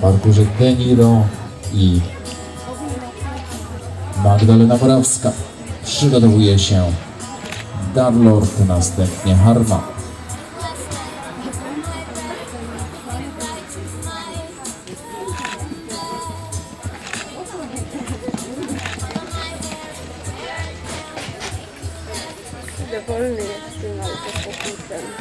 parkurze Deniro i Magdalena Morawska. Przygotowuje się Darlord, następnie Harma. Dowolny jest no, tym autofokusem.